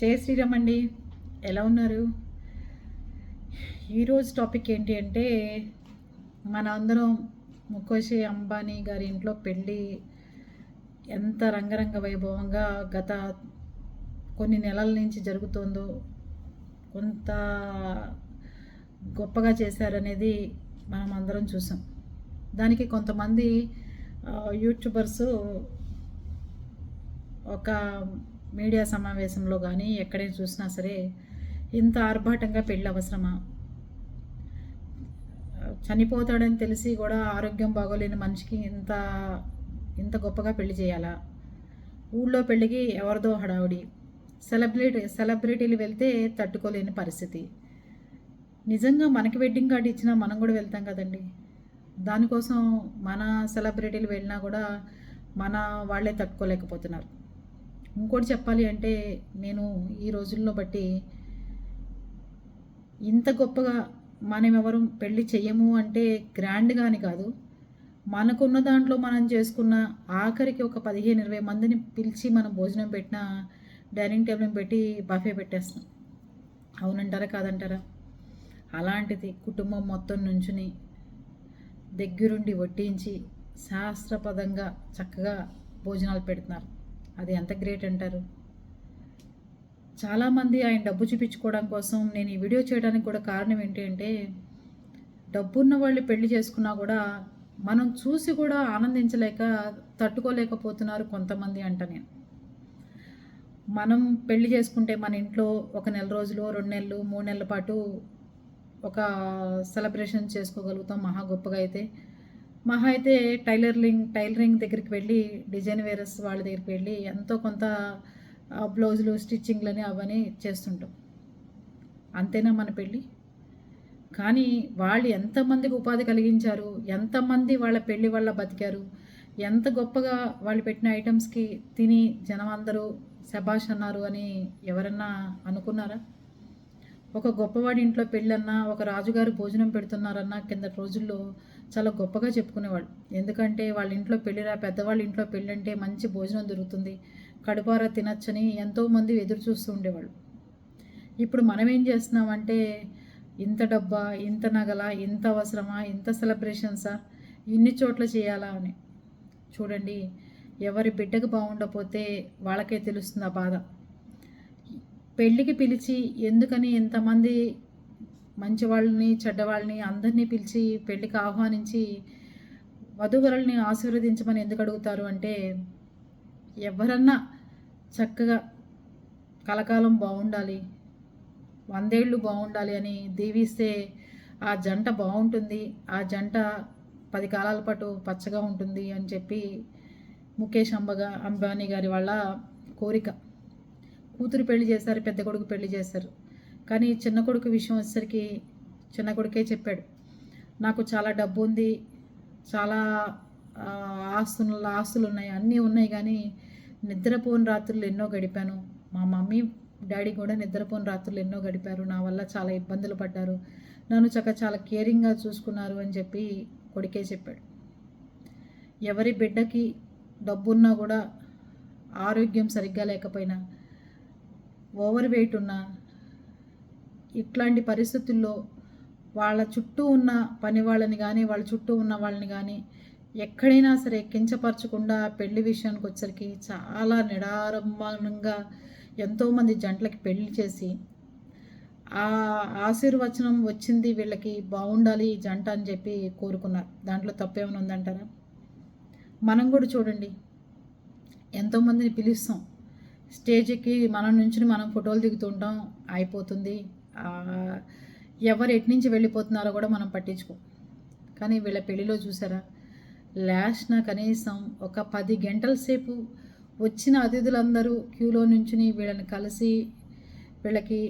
జయ శ్రీరామ్ అండి ఎలా ఉన్నారు? ఈరోజు టాపిక్ ఏంటి అంటే మన అందరం ముఖోషి అంబానీ గారి ఇంట్లో పెళ్ళి ఎంత రంగరంగ వైభవంగా గత కొన్ని నెలల నుంచి జరుగుతుందో కొంత గొప్పగా చేశారనేది మనం అందరం చూసాం. దానికి కొంతమంది యూట్యూబర్స్ ఒక మీడియా సమావేశంలో కానీ ఎక్కడే చూసినా సరే ఇంత ఆర్భాటంగా పెళ్ళి అవసరమా? చనిపోతాడని తెలిసి కూడా ఆరోగ్యం బాగోలేని మనిషికి ఇంత ఇంత గొప్పగా పెళ్ళి చేయాలా? ఊళ్ళో పెళ్ళికి ఎవరిదో హడావుడి. సెలబ్రిటీ సెలబ్రిటీలు వెళ్తే తట్టుకోలేని పరిస్థితి. నిజంగా మనకి వెడ్డింగ్ కార్డు ఇచ్చినా మనం కూడా వెళ్తాం కదండి. దానికోసం మన సెలబ్రిటీలు వెళ్ళినా కూడా మన వాళ్ళే తట్టుకోలేకపోతున్నారు. ఇంకోటి చెప్పాలి అంటే నేను ఈ రోజుల్లో బట్టి ఇంత గొప్పగా మనం ఎవరు పెళ్ళి చెయ్యము అంటే గ్రాండ్గా అని కాదు. మనకున్న దాంట్లో మనం చేసుకున్న ఆఖరికి ఒక పదిహేను ఇరవై మందిని పిలిచి మనం భోజనం పెట్టిన డైనింగ్ టేబుల్ పెట్టి బఫే పెట్టేస్తాం. అవునంటారా కాదంటారా? అలాంటిది కుటుంబం మొత్తం నుంచుని దగ్గరుండి వడ్డించి శాస్త్రపదంగా చక్కగా భోజనాలు పెడుతున్నారు. అది ఎంత గ్రేట్ అంటారు. చాలామంది ఆయన డబ్బు చూపించుకోవడం కోసం నేను ఈ వీడియో చేయడానికి కూడా కారణం ఏంటి అంటే డబ్బున్న వాళ్ళు పెళ్ళి చేసుకున్నా కూడా మనం చూసి కూడా ఆనందించలేక తట్టుకోలేకపోతున్నారు కొంతమంది అంట నేను. మనం పెళ్ళి చేసుకుంటే మన ఇంట్లో ఒక నెల రోజులు రెండు నెలలు మూడు నెలల పాటు ఒక సెలబ్రేషన్ చేసుకోగలుగుతాం మహా గొప్పగా అయితే. మహా అయితే టైలర్లింగ్ టైలరింగ్ దగ్గరికి వెళ్ళి డిజైన్ వేరస్ వాళ్ళ దగ్గరికి వెళ్ళి ఎంతో కొంత బ్లౌజులు స్టిచ్చింగ్లని అవన్నీ చేస్తుంటాం. అంతేనా మన పెళ్ళి? కానీ వాళ్ళు ఎంతమందికి ఉపాధి కలిగించారు ఎంతమంది వాళ్ళ పెళ్ళి వల్ల బతికారు ఎంత గొప్పగా వాళ్ళు పెట్టిన ఐటమ్స్కి తిని జనం అందరూ శబాష్ అన్నారు అని ఎవరన్నా అనుకున్నారా? ఒక గొప్పవాడి ఇంట్లో పెళ్ళన్నా ఒక రాజుగారు భోజనం పెడుతున్నారన్నా కింద రోజుల్లో చాలా గొప్పగా చెప్పుకునేవాళ్ళు. ఎందుకంటే వాళ్ళ ఇంట్లో పెళ్ళిరా పెద్దవాళ్ళ ఇంట్లో పెళ్ళంటే మంచి భోజనం దొరుకుతుంది. కడుపారా తినచ్చని ఎంతోమంది ఎదురు చూస్తూ ఉండేవాళ్ళు. ఇప్పుడు మనం ఏం చేస్తున్నామంటే ఇంత డబ్బా ఇంత నగల ఇంత అవసరమా ఇంత సెలబ్రేషన్సా ఇన్ని చోట్ల చేయాలా అని. చూడండి ఎవరి బిడ్డకు బాగుండకపోతే వాళ్ళకే తెలుస్తుంది ఆ బాధ. పెళ్ళికి పిలిచి ఎందుకని ఇంతమంది మంచి వాళ్ళని చెడ్డవాళ్ళని అందరినీ పిలిచి పెళ్ళికి ఆహ్వానించి వధువరుల్ని ఆశీర్వదించమని ఎందుకు అడుగుతారు అంటే ఎవరన్నా చక్కగా కలకాలం బాగుండాలి వందేళ్ళు బాగుండాలి అని దీవిస్తే ఆ జంట బాగుంటుంది ఆ జంట పది కాలాల పాటు పచ్చగా ఉంటుంది అని చెప్పి ముఖేష్ అంబగా అంబానీ గారి వాళ్ళ కోరిక. కూతురు పెళ్ళి చేశారు పెద్ద కొడుకు పెళ్ళి చేశారు. కానీ చిన్న కొడుకు విషయం వచ్చేసరికి చిన్న కొడుకే చెప్పాడు. నాకు చాలా డబ్బు ఉంది చాలా ఆస్తులు ఆస్తులు ఉన్నాయి అన్నీ ఉన్నాయి కానీ నిద్రపోని రాత్రులు ఎన్నో గడిపాను. మా మమ్మీ డాడీ కూడా నిద్రపోని రాత్రులు ఎన్నో గడిపారు. నా వల్ల చాలా ఇబ్బందులు పడ్డారు. నన్ను చక్క చాలా కేరింగ్గా చూసుకున్నారు అని చెప్పి కొడుకే చెప్పాడు. ఎవరి బిడ్డకి డబ్బున్నా కూడా ఆరోగ్యం సరిగ్గా లేకపోయినా ఓవర్ వెయిట్ ఉన్న ఇట్లాంటి పరిస్థితుల్లో వాళ్ళ చుట్టూ ఉన్న పని వాళ్ళని కానీ వాళ్ళ చుట్టూ ఉన్న వాళ్ళని కానీ ఎక్కడైనా సరే కించపరచకుండా పెళ్ళి విషయానికి వచ్చరికి చాలా నిడారంభంగా ఎంతోమంది జంటలకి పెళ్ళి చేసి ఆ ఆశీర్వచనం వచ్చింది వీళ్ళకి బాగుండాలి ఈ జంట అని చెప్పి కోరుకున్నారు. దాంట్లో తప్పేమైనా ఉందంటారా? మనం కూడా చూడండి. ఎంతోమందిని పిలుస్తాం. స్టేజ్కి మనం నుంచి మనం ఫోటోలు దిగుతుంటాం అయిపోతుంది. ఎవరు ఎటు నుంచి వెళ్ళిపోతున్నారో కూడా మనం పట్టించుకో. కానీ వీళ్ళ పెళ్ళిలో చూసారా? లాస్ట్న కనీసం ఒక పది గంటల సేపు వచ్చిన అతిథులందరూ క్యూలో నుంచుని వీళ్ళని కలిసి వీళ్ళకి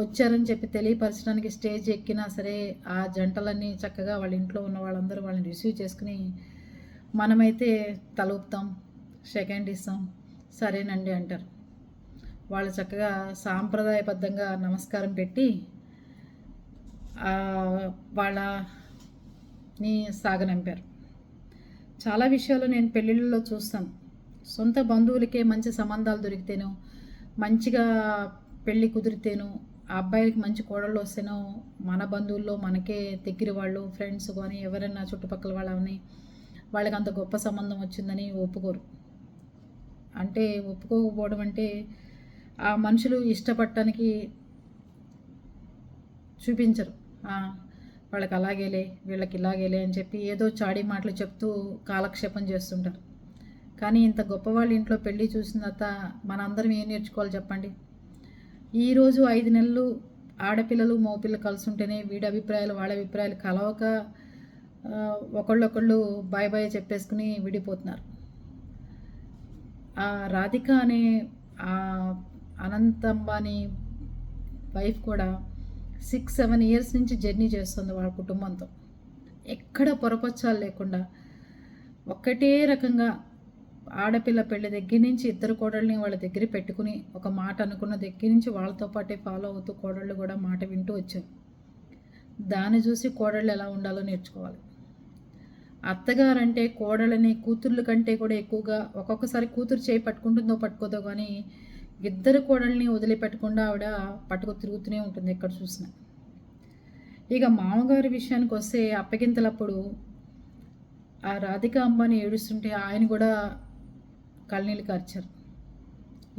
వచ్చారని చెప్పి తెలియపరచడానికి స్టేజ్ ఎక్కినా సరే ఆ జంటలన్నీ చక్కగా వాళ్ళ ఇంట్లో ఉన్న వాళ్ళందరూ వాళ్ళని రిసీవ్ చేసుకుని మనమైతే తలుపుతాం సెకండ్ ఇస్తాం. సరేనండి అంటారు. వాళ్ళు చక్కగా సాంప్రదాయబద్ధంగా నమస్కారం పెట్టి వాళ్ళని సాగనంపారు చాలా విషయాలు నేను పెళ్ళిళ్ళలో చూస్తాను. సొంత బంధువులకే మంచి సంబంధాలు దొరికితేనో మంచిగా పెళ్ళి కుదిరితేను ఆ అబ్బాయిలకి మంచి కోడళ్ళు వస్తేనో మన బంధువుల్లో మనకే దగ్గర వాళ్ళు ఫ్రెండ్స్ కానీ ఎవరైనా చుట్టుపక్కల వాళ్ళని వాళ్ళకి అంత గొప్ప సంబంధం వచ్చిందని ఒప్పుకోరు. అంటే ఒప్పుకోకపోవడం అంటే ఆ మనుషులు ఇష్టపడటానికి చూపించరు. వాళ్ళకి అలాగేలే వీళ్ళకి ఇలాగేలే అని చెప్పి ఏదో చాడి మాటలు చెప్తూ కాలక్షేపం చేస్తుంటారు. కానీ ఇంత గొప్పవాళ్ళ ఇంట్లో పెళ్ళి చూసిన తర్వాత మనందరం ఏం నేర్చుకోవాలి చెప్పండి? ఈరోజు ఐదు నెలలు ఆడపిల్లలు మగపిల్లలు కలిసి ఉంటేనే వీడి అభిప్రాయాలు వాళ్ళ అభిప్రాయాలు కలవక ఒకళ్ళొకళ్ళు బాయ్ బాయ్ చెప్పేసుకుని విడిపోతున్నారు. ఆ రాధిక అనే ఆ అనంత అంబానీ వైఫ్ కూడా సిక్స్ సెవెన్ ఇయర్స్ నుంచి జర్నీ చేస్తుంది వాళ్ళ కుటుంబంతో. ఎక్కడ పొరపచ్చాలు లేకుండా ఒక్కటే రకంగా ఆడపిల్ల పెళ్ళి దగ్గర నుంచి ఇద్దరు కోడళ్ళని వాళ్ళ దగ్గర పెట్టుకుని ఒక మాట అనుకున్న దగ్గర నుంచి వాళ్ళతో పాటే ఫాలో అవుతూ కోడళ్ళు కూడా మాట వింటూ వచ్చారు. దాన్ని చూసి కోడళ్ళు ఎలా ఉండాలో నేర్చుకోవాలి. అత్తగారంటే కోడలని కూతుర్ల కంటే కూడా ఎక్కువగా ఒక్కొక్కసారి కూతురు చేయి పట్టుకుంటుందో పట్టుకోదో కానీ ఇద్దరు కోడల్ని వదిలిపెట్టకుండా ఆవిడ పట్టుకు తిరుగుతూనే ఉంటుంది ఎక్కడ చూసినా. ఇక మామగారి విషయానికి వస్తే అప్పగింతలప్పుడు ఆ రాధిక అంబాని ఏడుస్తుంటే ఆయన కూడా కళ్ళనీళ్ళు కార్చారు.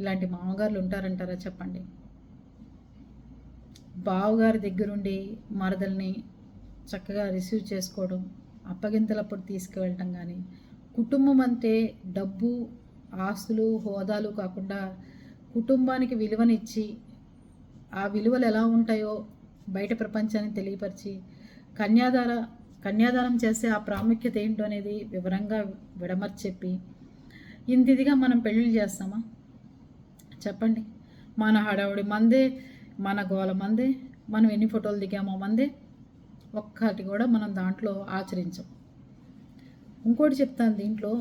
ఇలాంటి మామగారులు ఉంటారంటారా చెప్పండి. బావగారి దగ్గరుండి మరదల్ని చక్కగా రిసీవ్ చేసుకోవడం అప్పగింతలప్పుడు తీసుకువెళ్ళటం కానీ కుటుంబం అంటే డబ్బు ఆస్తులు హోదాలు కాకుండా కుటుంబానికి విలువనిచ్చి ఆ విలువలు ఎలా ఉంటాయో బయట ప్రపంచాన్ని తెలియపరిచి కన్యాదార కన్యాదానం చేస్తే ఆ ప్రాముఖ్యత ఏంటో అనేది వివరంగా విడమర్చి చెప్పి ఇంత ఇదిగా మనం పెళ్ళిళ్ళు చేస్తామా? చెప్పండి. మన హడావుడి మందే మన గోల మందే మనం ఎన్ని ఫోటోలు దిగామో మందే ఒక్కటి కూడా మనం దాంట్లో ఆచరించం. ఇంకోటి చెప్తాను దీంట్లో.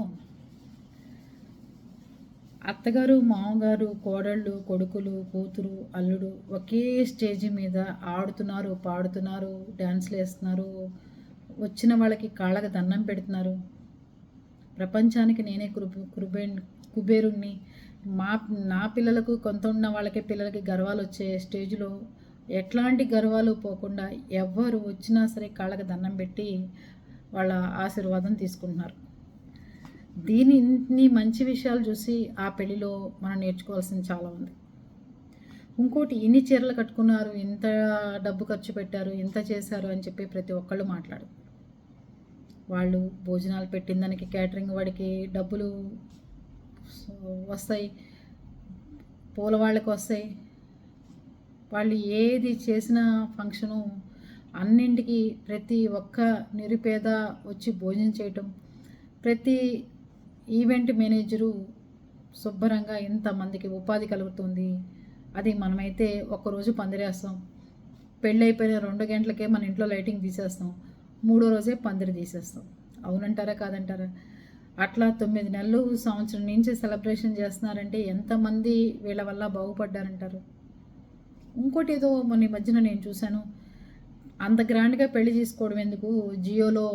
అత్తగారు మామగారు కోడళ్ళు కొడుకులు కూతురు అల్లుడు ఒకే స్టేజ్ మీద ఆడుతున్నారు పాడుతున్నారు డ్యాన్స్లు వేస్తున్నారు వచ్చిన వాళ్ళకి కాళ్ళకి దండం పెడుతున్నారు. ప్రపంచానికి నేనే కురుబు కురుబే కుబేరుణ్ణి. మా నా పిల్లలకు కొంత ఉన్న వాళ్ళకే పిల్లలకి గర్వాలు వచ్చే స్టేజ్లో ఎట్లాంటి గర్వాలు పోకుండా ఎవ్వరు వచ్చినా సరే కాళ్ళకి దండం పెట్టి వాళ్ళ ఆశీర్వాదం తీసుకుంటున్నారు. దీని మంచి విషయాలు చూసి ఆ పెళ్ళిలో మనం నేర్చుకోవాల్సింది చాలా ఉంది. ఇంకోటి ఇన్ని చీరలు కట్టుకున్నారు ఇంత డబ్బు ఖర్చు పెట్టారు ఇంత చేశారు అని చెప్పి ప్రతి ఒక్కళ్ళు మాట్లాడు వాళ్ళు భోజనాలు పెట్టిన దానికి క్యాటరింగ్ వాడికి డబ్బులు వస్తాయి పూల వాళ్ళకి వస్తాయి వాళ్ళు ఏది చేసిన ఫంక్షను అన్నింటికి ప్రతి ఒక్క నిరుపేద వచ్చి భోజనం చేయటం ప్రతి ఈవెంట్ మేనేజరు శుభ్రంగా ఇంతమందికి ఉపాధి కలుగుతుంది. అది మనమైతే ఒక్కరోజు పందిరేస్తాం. పెళ్ళైపోయిన అయిపోయిన రెండు గంటలకే మన ఇంట్లో లైటింగ్ తీసేస్తాం. మూడో రోజే పందిరి తీసేస్తాం. అవునంటారా కాదంటారా? అట్లా తొమ్మిది నెలలు సంవత్సరం నుంచి సెలబ్రేషన్ చేస్తున్నారంటే ఎంతమంది వీళ్ళ వల్ల బాగుపడ్డారంటారు? ఇంకోటి ఏదో మొన్న ఈ మధ్యన నేను చూశాను. అంత గ్రాండ్గా పెళ్ళి చేసుకోవడం ఎందుకు? జియోలో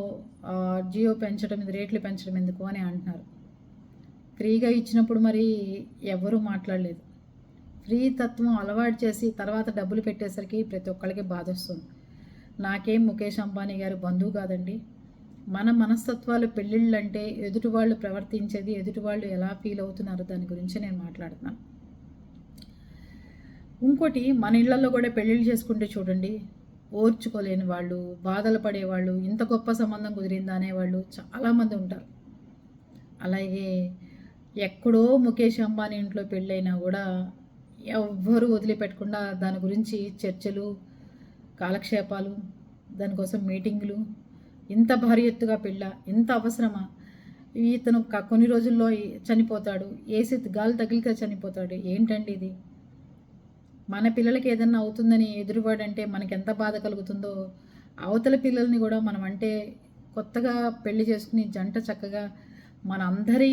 జియో పెంచడం ఇది రేట్లు పెంచడం ఎందుకు? అని అంటున్నారు. ఫ్రీగా ఇచ్చినప్పుడు మరి ఎవరూ మాట్లాడలేదు. ఫ్రీ తత్వం అలవాటు చేసి తర్వాత డబ్బులు పెట్టేసరికి ప్రతి ఒక్కరికి బాధ వస్తుంది. నాకేం ముఖేష్ అంబానీ గారు బంధువు కాదండి. మన మనస్తత్వాలు పెళ్ళిళ్ళు అంటే ఎదుటి వాళ్ళు ప్రవర్తించేది ఎదుటి వాళ్ళు ఎలా ఫీల్ అవుతున్నారు దాని గురించి నేను మాట్లాడుతున్నాను. ఇంకోటి మన ఇళ్ళలో కూడా పెళ్ళిళ్ళు చేసుకుంటే చూడండి ఓర్చుకోలేని వాళ్ళు బాధలు పడేవాళ్ళు ఇంత గొప్ప సంబంధం కుదిరిందా అనేవాళ్ళు చాలామంది ఉంటారు. అలాగే ఎక్కడో ముఖేష్ అంబానీ ఇంట్లో పెళ్ళైనా కూడా ఎవ్వరూ వదిలిపెట్టకుండా దాని గురించి చర్చలు కాలక్షేపాలు దానికోసం మీటింగులు ఇంత భారీ ఎత్తుగా పెళ్ళ ఇంత అవసరమా? ఇతను కొన్ని రోజుల్లో చనిపోతాడు ఏసి గాలి తగిలితే చనిపోతాడు ఏంటండి ఇది? మన పిల్లలకి ఏదన్నా అవుతుందని ఎదురువాడంటే మనకి ఎంత బాధ కలుగుతుందో అవతల పిల్లల్ని కూడా మనం అంటే కొత్తగా పెళ్ళి చేసుకుని జంట చక్కగా మన అందరి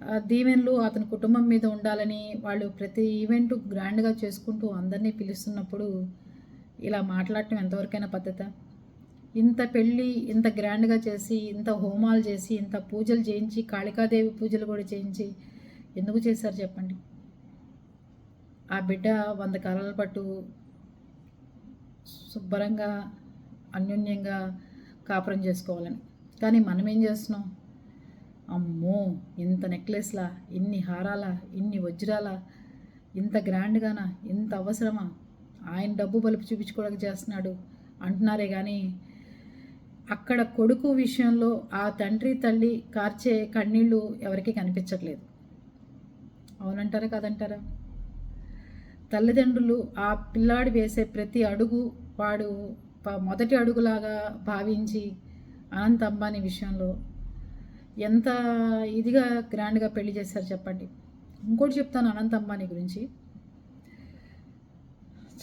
దీవెన్లు దీవెనలు అతని కుటుంబం మీద ఉండాలని వాళ్ళు ప్రతి ఈవెంట్ గ్రాండ్గా చేసుకుంటూ అందరినీ పిలుస్తున్నప్పుడు ఇలా మాట్లాడటం ఎంతవరకైనా పద్ధత? ఇంత పెళ్ళి ఇంత గ్రాండ్గా చేసి ఇంత హోమాలు చేసి ఇంత పూజలు చేయించి కాళికాదేవి పూజలు కూడా చేయించి ఎందుకు చేశారు చెప్పండి? ఆ బిడ్డ వంద కాలాల పట్టు శుభ్రంగా అన్యోన్యంగా కాపురం చేసుకోవాలని. కానీ మనం ఏం చేస్తున్నాం? అమ్మో ఇంత నెక్లెస్లా ఇన్ని హారాలా ఇన్ని వజ్రాలా ఇంత గ్రాండ్గానా ఇంత అవసరమా? ఆయన డబ్బు బలుపు చూపించుకోవడానికి చేస్తున్నాడు అంటున్నారే కానీ అక్కడ కొడుకు విషయంలో ఆ తండ్రి తల్లి కార్చే కన్నీళ్ళు ఎవరికీ కనిపించట్లేదు. అవునంటారా కాదంటారా? తల్లిదండ్రులు ఆ పిల్లాడు వేసే ప్రతి అడుగు వాడు మొదటి అడుగులాగా భావించి అనంత్ అంబానీ విషయంలో ఎంత ఇదిగా గ్రాండ్గా పెళ్ళి చేశారు చెప్పండి. ఇంకోటి చెప్తాను అనంత్ అంబానీ గురించి.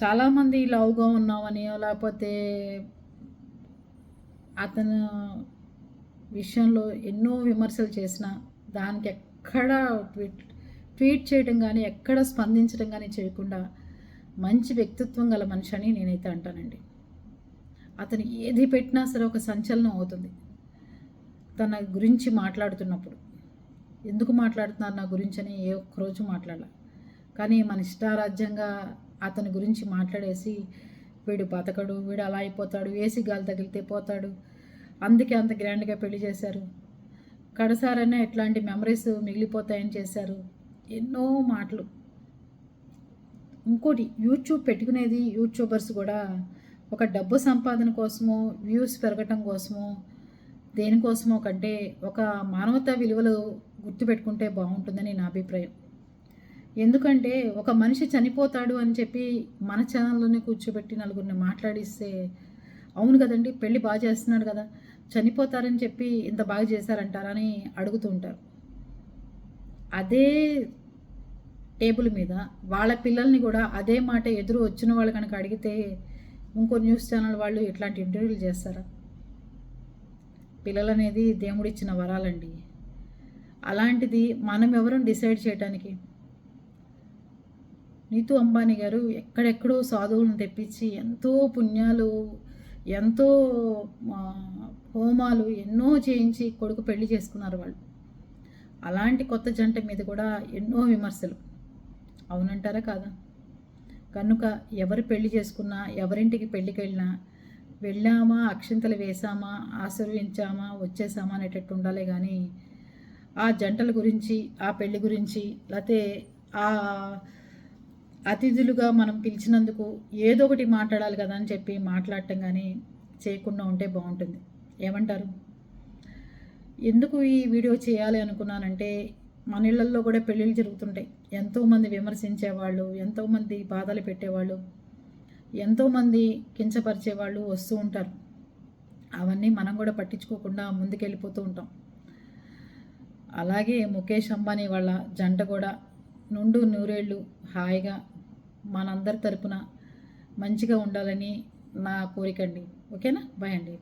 చాలామంది లవ్గా ఉన్నామని లేకపోతే అతను విషయంలో ఎన్నో విమర్శలు చేసిన దానికి ఎక్కడ ట్వీట్ చేయడం కానీ ఎక్కడ స్పందించడం కానీ చేయకుండా మంచి వ్యక్తిత్వం గల మనిషి అని నేనైతే అంటానండి. అతను ఏది పెట్టినా సరే ఒక సంచలనం అవుతుంది. తన గురించి మాట్లాడుతున్నప్పుడు. ఎందుకు మాట్లాడుతున్నారు నా గురించి అని ఏ ఒక్కరోజు మాట్లాడాల. కానీ మన ఇష్టారాజ్యంగా అతని గురించి మాట్లాడేసి వీడు బతకడు వీడు అలా అయిపోతాడు ఏసీ గాలి తగిలితే పోతాడు అందుకే అంత గ్రాండ్గా పెళ్ళి చేశారు. కడసారనే ఎట్లాంటి మెమరీస్ మిగిలిపోతాయని చేశారు. ఎన్నో మాటలు. ఇంకోటి యూట్యూబ్ పెట్టుకునేది యూట్యూబర్స్ కూడా. ఒక డబ్బు సంపాదన కోసమో వ్యూస్ పెరగటం కోసమో దేనికోసమో కంటే ఒక మానవతా విలువలు గుర్తుపెట్టుకుంటే బాగుంటుందని నా అభిప్రాయం. ఎందుకంటే ఒక మనిషి చనిపోతాడు అని చెప్పి మన ఛానల్లోనే కూర్చోబెట్టి నలుగురిని మాట్లాడిస్తే అవును కదండి పెళ్ళి బాగా చేస్తున్నాడు కదా చనిపోతారని చెప్పి ఇంత బాగా చేశారంటారని అడుగుతూ ఉంటారు. అదే టేబుల్ మీద వాళ్ళ పిల్లల్ని కూడా అదే మాట ఎదురు వచ్చిన వాళ్ళు కనుక అడిగితే ఇంకో న్యూస్ ఛానల్ వాళ్ళు ఇట్లాంటి ఇంటర్వ్యూలు చేస్తారా? పిల్లలు అనేది దేవుడిచ్చిన వరాలండి. అలాంటిది మనం ఎవరు డిసైడ్ చేయడానికి నీతు అంబానీ గారు ఎక్కడెక్కడో సాధువులను తెప్పించి ఎంతో పుణ్యాలు ఎంతో హోమాలు ఎన్నో చేయించి కొడుకు పెళ్ళి చేసుకున్నారు వాళ్ళు. అలాంటి కొత్త జంట మీద కూడా ఎన్నో విమర్శలు. అవునంటారా కాదా? కనుక ఎవరు పెళ్ళి చేసుకున్నా ఎవరింటికి పెళ్ళికి వెళ్ళినా వెళ్ళామా అక్షింతలు వేసామా ఆశీర్వించామా వచ్చేసామా అనేటట్టు ఉండాలి కానీ ఆ జంటల గురించి ఆ పెళ్ళి గురించి లేకపోతే ఆ అతిథులుగా మనం పిలిచినందుకు ఏదో ఒకటి మాట్లాడాలి కదా అని చెప్పి మాట్లాడటం కానీ చేయకుండా ఉంటే బాగుంటుంది. ఏమంటారు? ఎందుకు ఈ వీడియో చేయాలి అనుకున్నానంటే మన ఇళ్ళల్లో కూడా పెళ్ళిళ్ళు జరుగుతుంటాయి. ఎంతోమంది విమర్శించేవాళ్ళు ఎంతోమంది బాధలు పెట్టేవాళ్ళు ఎంతోమంది కించపరిచేవాళ్ళు వస్తూ ఉంటారు. అవన్నీ మనం కూడా పట్టించుకోకుండా ముందుకెళ్ళిపోతూ ఉంటాం. అలాగే ముఖేష్ అంబానీ వాళ్ళ జంట కూడా నుండు నూరేళ్ళు హాయిగా మనందరి తరపున మంచిగా ఉండాలని నా కోరిక అండి. ఓకేనా? బాయ్ అండి.